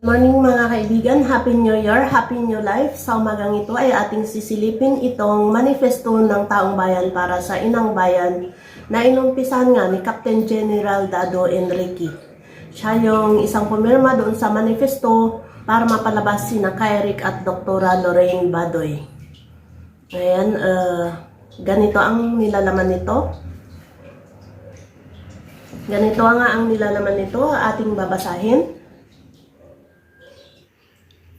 Morning mga kaibigan, Happy New Year, Happy New Life. Sa umagang ito ay ating sisilipin itong manifesto ng taong bayan para sa inang bayan na inumpisahan nga ni Captain General Dado Enrique. Siya yung isang pumirma doon sa manifesto para mapalabas si na at Dr. Lorraine Badoy. Ayan, uh, ganito ang nilalaman nito. Ganito nga ang nilalaman nito, ating babasahin.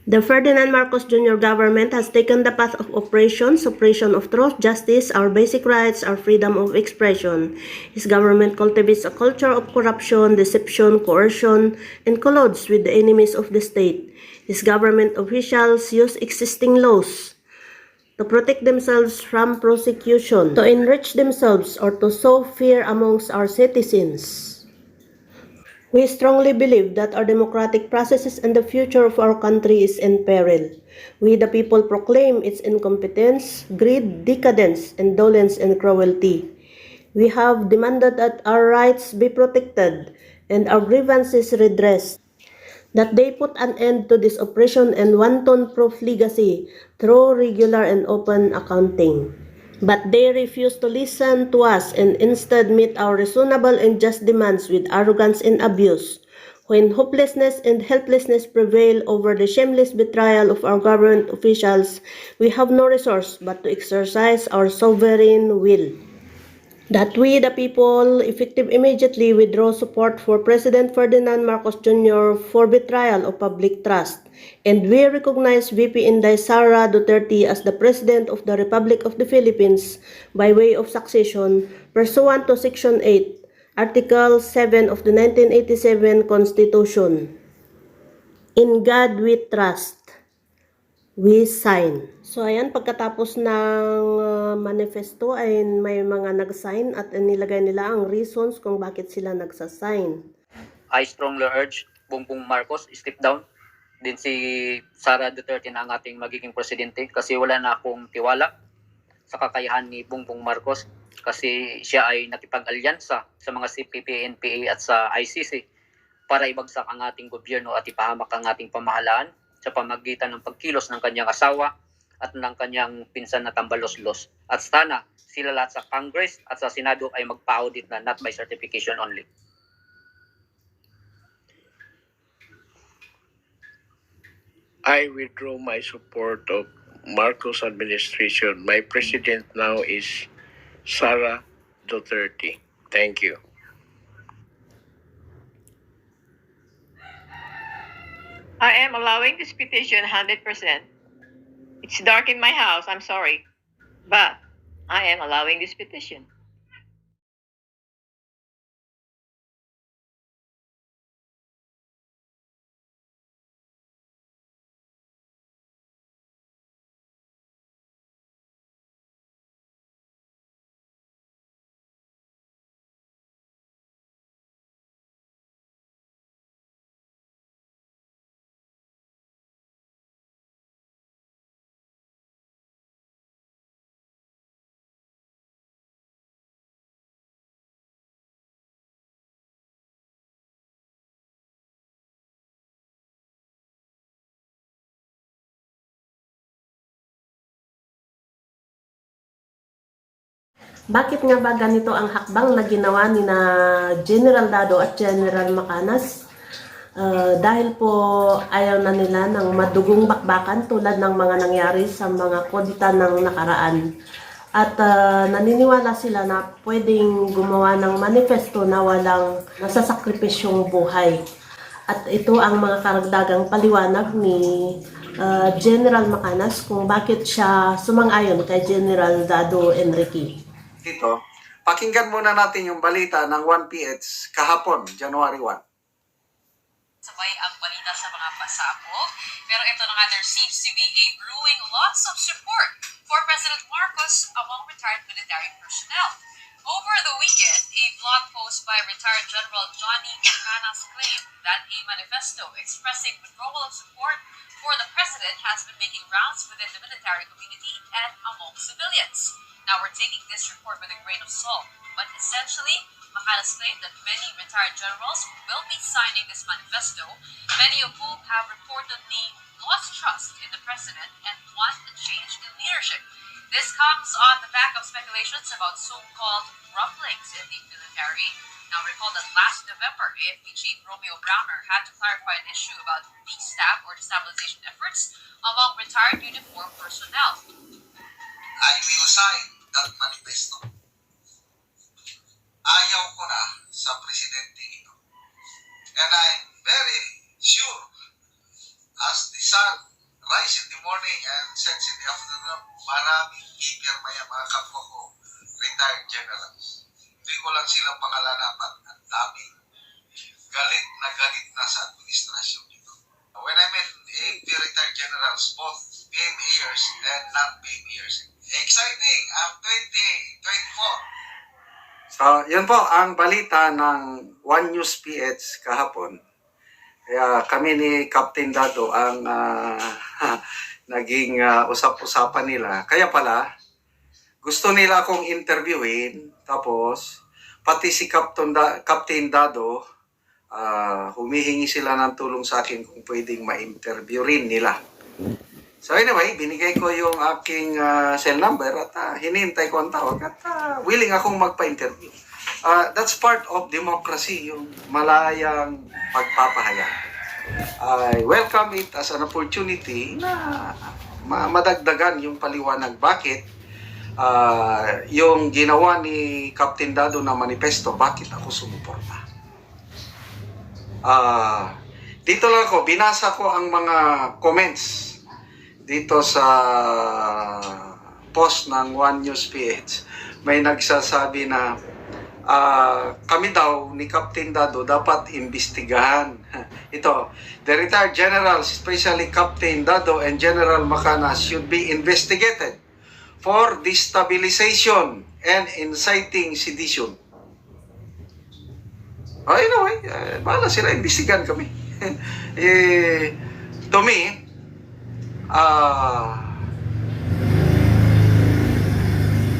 The Ferdinand Marcos Jr. government has taken the path of oppression, suppression of truth, justice, our basic rights, our freedom of expression. His government cultivates a culture of corruption, deception, coercion, and colludes with the enemies of the state. His government officials use existing laws to protect themselves from prosecution, to enrich themselves, or to sow fear amongst our citizens. We strongly believe that our democratic processes and the future of our country is in peril. We, the people, proclaim its incompetence, greed, decadence, indolence, and cruelty. We have demanded that our rights be protected and our grievances redressed, that they put an end to this oppression and wanton profligacy through regular and open accounting. But they refuse to listen to us and instead meet our reasonable and just demands with arrogance and abuse. When hopelessness and helplessness prevail over the shameless betrayal of our government officials, we have no resource but to exercise our sovereign will. That we, the people, effective immediately withdraw support for President Ferdinand Marcos Jr. for betrayal of public trust. And we recognize VP Inday Sara Duterte as the President of the Republic of the Philippines by way of succession pursuant to Section 8, Article 7 of the 1987 Constitution. In God we trust. We sign. So ayan, pagkatapos ng uh, manifesto ay may mga nag-sign at nilagay nila ang reasons kung bakit sila nagsasign. I strongly urge Bongbong Marcos step down. Din si Sara Duterte na ang ating magiging presidente kasi wala na akong tiwala sa kakayahan ni Bongbong Marcos kasi siya ay nakipag-alyansa sa mga CPP, NPA at sa ICC para ibagsak ang ating gobyerno at ipahamak ang ating pamahalaan sa pamagitan ng pagkilos ng kanyang asawa at ng kanyang pinsan na tambalos-los. At sana sila lahat sa Congress at sa Senado ay magpa-audit na not by certification only. I withdraw my support of Marcos administration. My president now is Sara Duterte. Thank you. I am allowing this petition 100%. It's dark in my house, I'm sorry. But I am allowing this petition. Bakit nga ba ganito ang hakbang na ginawa ni na General Dado at General Macanas? Uh, dahil po ayaw na nila ng madugong bakbakan tulad ng mga nangyari sa mga kodita ng nakaraan. At uh, naniniwala sila na pwedeng gumawa ng manifesto na walang nasasakripisyong buhay. At ito ang mga karagdagang paliwanag ni uh, General Macanas kung bakit siya sumang-ayon kay General Dado Enrique. Dito, pakinggan muna natin yung balita ng 1PH kahapon, January 1. sabay ang balita sa mga pasabog. Pero ito na nga, there seems to be a brewing lots of support for President Marcos among retired military personnel. Over the weekend, a blog post by retired General Johnny Canas claimed that a manifesto expressing withdrawal of support for the president has been making rounds within the military community and among civilians. Now, we're taking this report with a grain of salt, but essentially, Macanas claimed that many retired generals will be signing this manifesto, many of whom have reportedly lost trust in the president and want a change in leadership. This comes on the back of speculations about so-called rumblings in the military. Now recall that last November, AFP Chief Romeo Browner had to clarify an issue about de-staff or destabilization efforts among retired uniform personnel. I will sign that manifesto. Ayaw ko na sa presidente ito. Yun po ang balita ng One News PH kahapon. Kaya kami ni Captain Dado ang ah, naging ah, usap-usapan nila. Kaya pala, gusto nila akong interviewin. Tapos, pati si Captain, da- Captain Dado, ah, humihingi sila ng tulong sa akin kung pwedeng ma-interview rin nila. So anyway, binigay ko yung aking ah, cell number at ah, hinihintay ko ang tawag at ah, willing akong magpa-interview. Ah, that's part of democracy, yung malayang pagpapahayag. I welcome it as an opportunity na ma- madagdagan yung paliwanag bakit ah, yung ginawa ni Captain Dado na manifesto, bakit ako sumuporta. Ah, dito lang ako, binasa ko ang mga comments dito sa post ng One News PH, may nagsasabi na ah, kami daw ni Captain Dado dapat imbestigahan. Ito, the retired generals, especially Captain Dado and General Macanas should be investigated for destabilization and inciting sedition. Oh, anyway, eh, bahala sila, imbestigahan kami. eh, to me, Ah.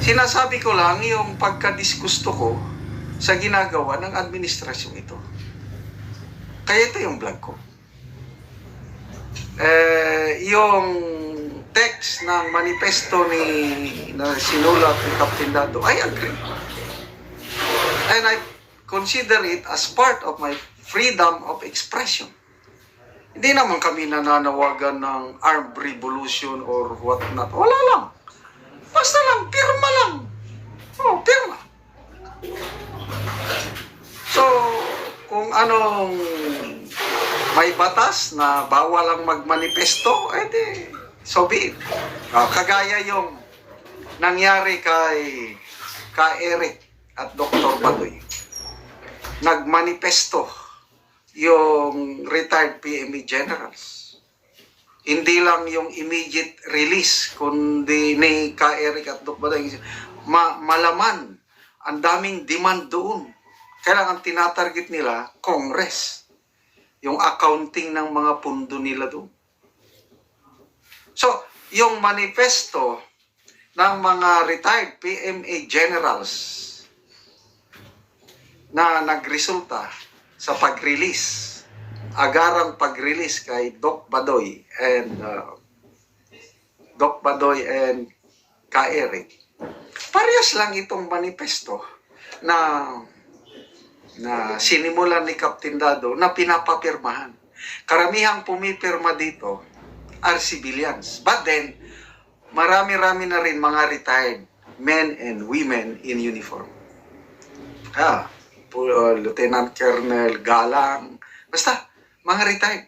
sinasabi ko lang yung pagkadisgusto ko sa ginagawa ng administrasyon ito. Kaya ito yung vlog ko. Eh, yung text ng manifesto ni na sinulat ni Captain Dado, I agree. And I consider it as part of my freedom of expression. Hindi naman kami nananawagan ng armed revolution or what not. Wala lang. Basta lang, pirma lang. Oh, pirma. So, kung anong may batas na bawal ang magmanifesto, edi, so be it. Ah, kagaya yung nangyari kay ka Eric at Dr. Badoy. Nagmanifesto yung retired PME generals. Hindi lang yung immediate release, kundi ni Ka Eric at Doc Baday, ma malaman, ang daming demand doon. Kailangan tinatarget nila, Congress. Yung accounting ng mga pundo nila doon. So, yung manifesto ng mga retired PMA generals na nagresulta sa pag-release, agarang pag-release kay Doc Badoy and uh, Doc Badoy and Ka Eric. Parehas lang itong manifesto na na sinimulan ni Captain Dado na pinapapirmahan. Karamihang pumipirma dito are civilians. But then, marami-rami na rin mga retired men and women in uniform. Ah, uh, Lieutenant Colonel Galang, basta, mga retired,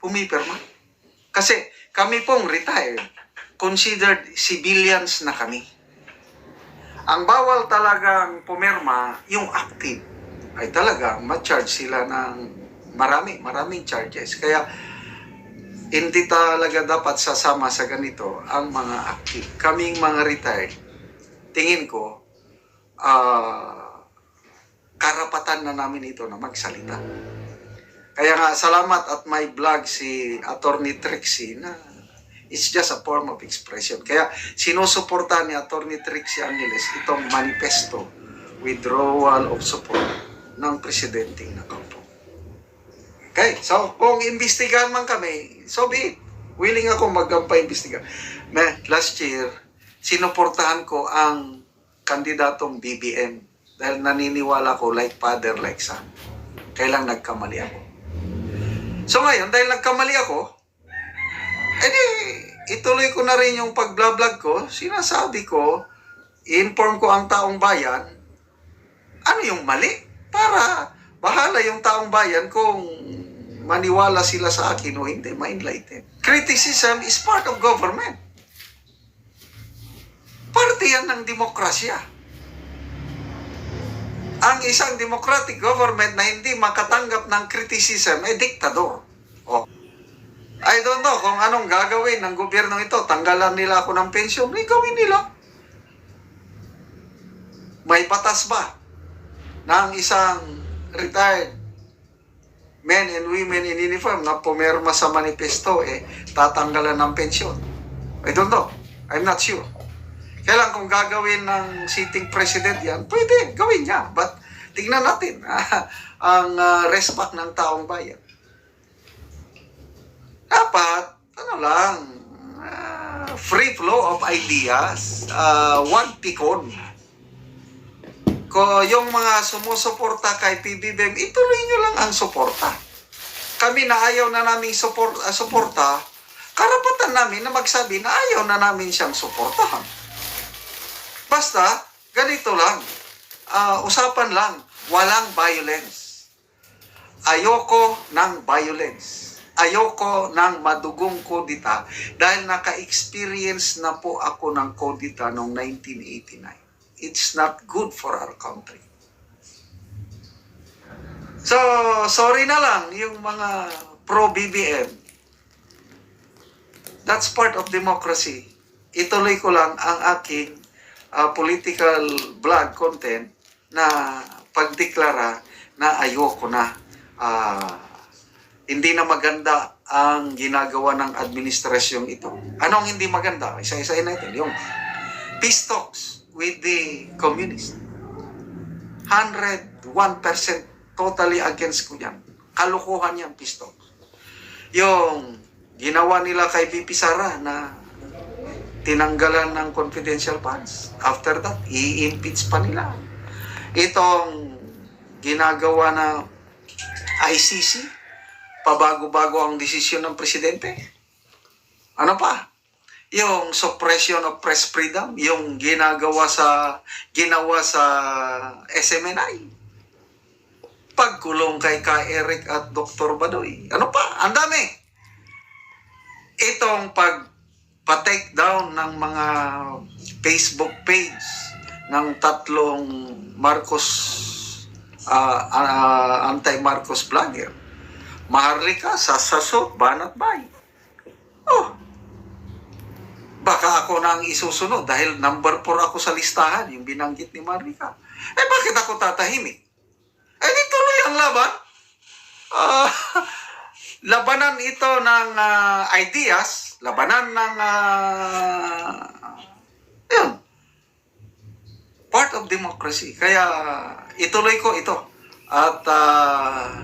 pumipirma. Kasi kami pong retired, considered civilians na kami. Ang bawal talagang pumirma, yung active, ay talagang ma-charge sila ng marami, maraming charges. Kaya, hindi talaga dapat sasama sa ganito ang mga active. Kaming mga retired, tingin ko, ah, karapatan na namin ito na magsalita. Kaya nga, salamat at may vlog si Attorney Trixie na it's just a form of expression. Kaya sinusuporta ni Attorney Trixie Angeles itong manifesto withdrawal of support ng presidente nakaupo. Okay, so kung imbestigahan man kami, so be it. Willing ako magpa-imbestiga. Na last year, sinuportahan ko ang kandidatong BBM dahil naniniwala ko like father, like son. Kailang nagkamali ako. So ngayon, dahil nagkamali ako, edi ituloy ko na rin yung pag-vlog ko. Sinasabi ko, inform ko ang taong bayan, ano yung mali? Para bahala yung taong bayan kung maniwala sila sa akin o hindi, ma-enlighten. Criticism is part of government. Parte yan ng demokrasya. Ang isang democratic government na hindi makatanggap ng criticism ay diktador. Oh. I don't know kung anong gagawin ng gobyerno ito. Tanggalan nila ako ng pensyon. Eh, gawin nila. May batas ba ng isang retired men and women in uniform na pumirma sa manifesto eh tatanggalan ng pensyon? I don't know. I'm not sure. Kailan kung gagawin ng sitting president yan, pwede, gawin niya. But tingnan natin ang uh, respect ng taong bayan. Dapat, ano lang, ah, free flow of ideas, uh, one pikon. Ko yung mga sumusuporta kay PBBM, ituloy nyo lang ang suporta. Kami na ayaw na naming support, ah, suporta, karapatan namin na magsabi na ayaw na namin siyang suportahan. Basta, ganito lang. Ah, usapan lang, walang violence. Ayoko ng violence. Ayoko ng madugong kodita dahil naka-experience na po ako ng kodita noong 1989. It's not good for our country. So, sorry na lang yung mga pro-BBM. That's part of democracy. Ituloy ko lang ang aking uh, political blog content na pagdeklara na ayoko na ah, hindi na maganda ang ginagawa ng administrasyong ito. Anong hindi maganda? Isa-isahin natin. Yung peace talks with the communists. 101% totally against ko yan. Kalukuhan yan, peace talks. Yung ginawa nila kay VP Sara na tinanggalan ng confidential funds. After that, i-impeach pa nila. Itong ginagawa na ICC, pabago-bago ang desisyon ng presidente. Ano pa? Yung suppression of press freedom, yung ginagawa sa ginawa sa SMNI. Pagkulong kay Ka Eric at Dr. Badoy. Ano pa? Ang dami. Itong pag pa-take down ng mga Facebook page ng tatlong Marcos ah, ah, anti-Marcos vlogger. Maharlika, Sasaso, Banat Bay. Oh, baka ako na ang isusunod dahil number 4 ako sa listahan, yung binanggit ni Marika. Eh bakit ako tatahimik? Eh di tuloy ang laban. Ah, labanan ito ng ah, ideas, labanan ng ah, yun, part of democracy. Kaya ituloy ko ito. At ah,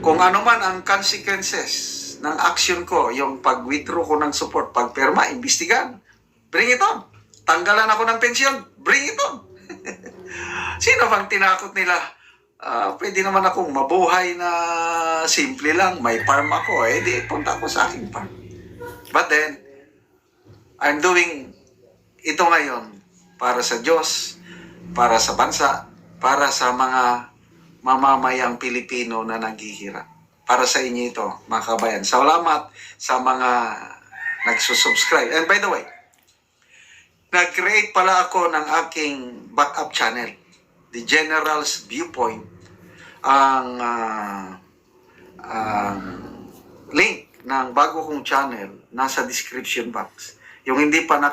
kung ano man ang consequences ng action ko, yung pag-withdraw ko ng support, pagperma, imbestigan, bring it on. Tanggalan ako ng pensyon, bring it on. Sino bang tinakot nila? Ah, pwede naman akong mabuhay na simple lang, may farm ako, eh di punta ko sa aking farm. But then, I'm doing ito ngayon para sa Diyos, para sa bansa, para sa mga mamamayang Pilipino na naghihirap. Para sa inyo ito, mga kabayan. Salamat sa mga nagsusubscribe. And by the way, nag-create pala ako ng aking backup channel, The General's Viewpoint. Ang ah, ang link ng bago kong channel nasa description box. Yung hindi pa naka